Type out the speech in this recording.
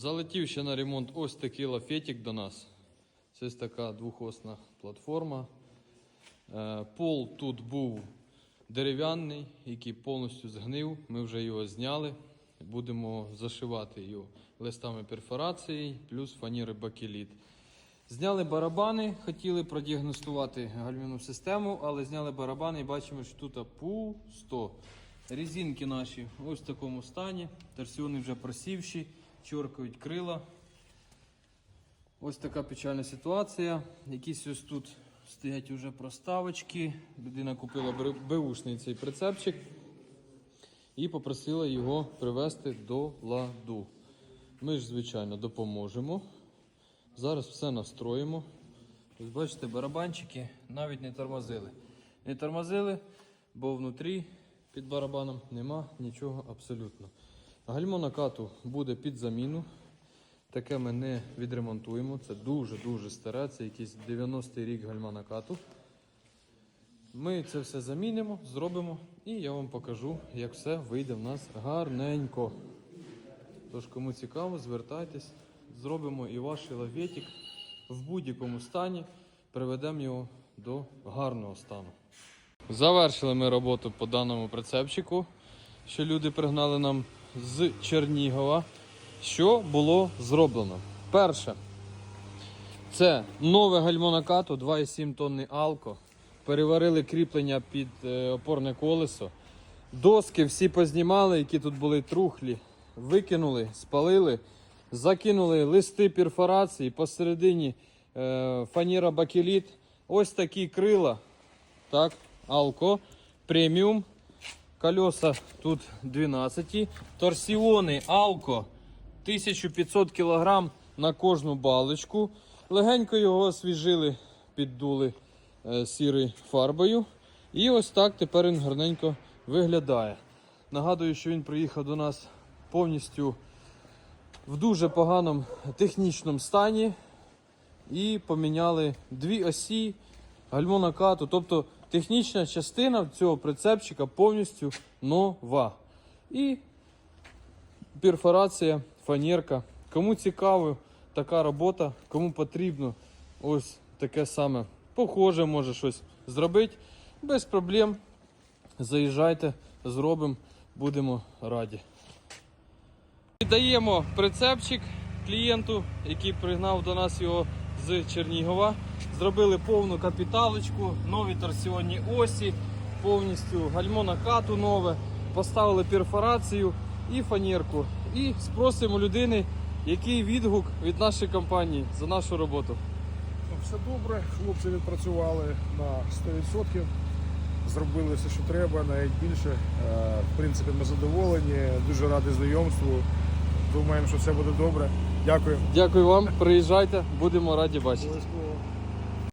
Залетів ще на ремонт ось такий лафетик до нас. Це така двохосна платформа. Е, Пол тут був дерев'яний, який повністю згнив. Ми вже його зняли. Будемо зашивати його листами перфорації, плюс фаніри бакеліт. Зняли барабани, хотіли продіагностувати гальмівну систему, але зняли барабани і бачимо, що тут пусто. Резинки наші ось в такому стані. Торсіони вже просівші, чоркають крила. Ось така печальна ситуація. Якісь ось тут стоять уже проставочки. Людина купила беушний цей прицепчик і попросила його привести до ладу. Ми ж, звичайно, допоможемо. Зараз все настроїмо. Ось бачите, барабанчики навіть не тормозили. Не тормозили, бо внутрі під барабаном нема нічого абсолютно. Гальмо накату буде під заміну. Таке ми не відремонтуємо. Це дуже-дуже старе, це якийсь 90-й рік гальма накату. Ми це все замінимо, зробимо і я вам покажу, як все вийде в нас гарненько. Тож, кому цікаво, звертайтесь, зробимо і ваш лаветик в будь-якому стані, приведемо його до гарного стану. Завершили ми роботу по даному прицепчику, що люди пригнали нам з Чернігова. Що було зроблено? Перше, це нове гальмо накату 2,7 тонни алко. Переварили кріплення під е, опорне колесо. Доски всі познімали, які тут були трухлі, викинули, спалили, закинули листи перфорації, посередині е, фаніра бакеліт. Ось такі крила. Так, алко, преміум. Колеса тут 12. Торсіони алко 1500 кг на кожну балочку. Легенько його освіжили, піддули е, сірою фарбою. І ось так тепер він гарненько виглядає. Нагадую, що він приїхав до нас повністю в дуже поганому технічному стані. І поміняли дві осі, гальмо накату. Тобто технічна частина цього прицепчика повністю нова. І перфорація, фанерка. Кому цікаво така робота, кому потрібно ось таке саме похоже, може щось зробити, без проблем. Заїжджайте, зробимо, будемо раді. Віддаємо прицепчик клієнту, який пригнав до нас його з Чернігова. Зробили повну капіталочку, нові торсіонні осі, повністю гальмо накату нове, поставили перфорацію і фанерку. І спросимо людини, який відгук від нашої компанії за нашу роботу. Все добре, хлопці відпрацювали на 100%, зробили все, що треба, навіть більше. Е, В принципі, ми задоволені, дуже раді знайомству. Думаємо, що все буде добре. Дякую. Дякую вам, приїжджайте, будемо раді бачити.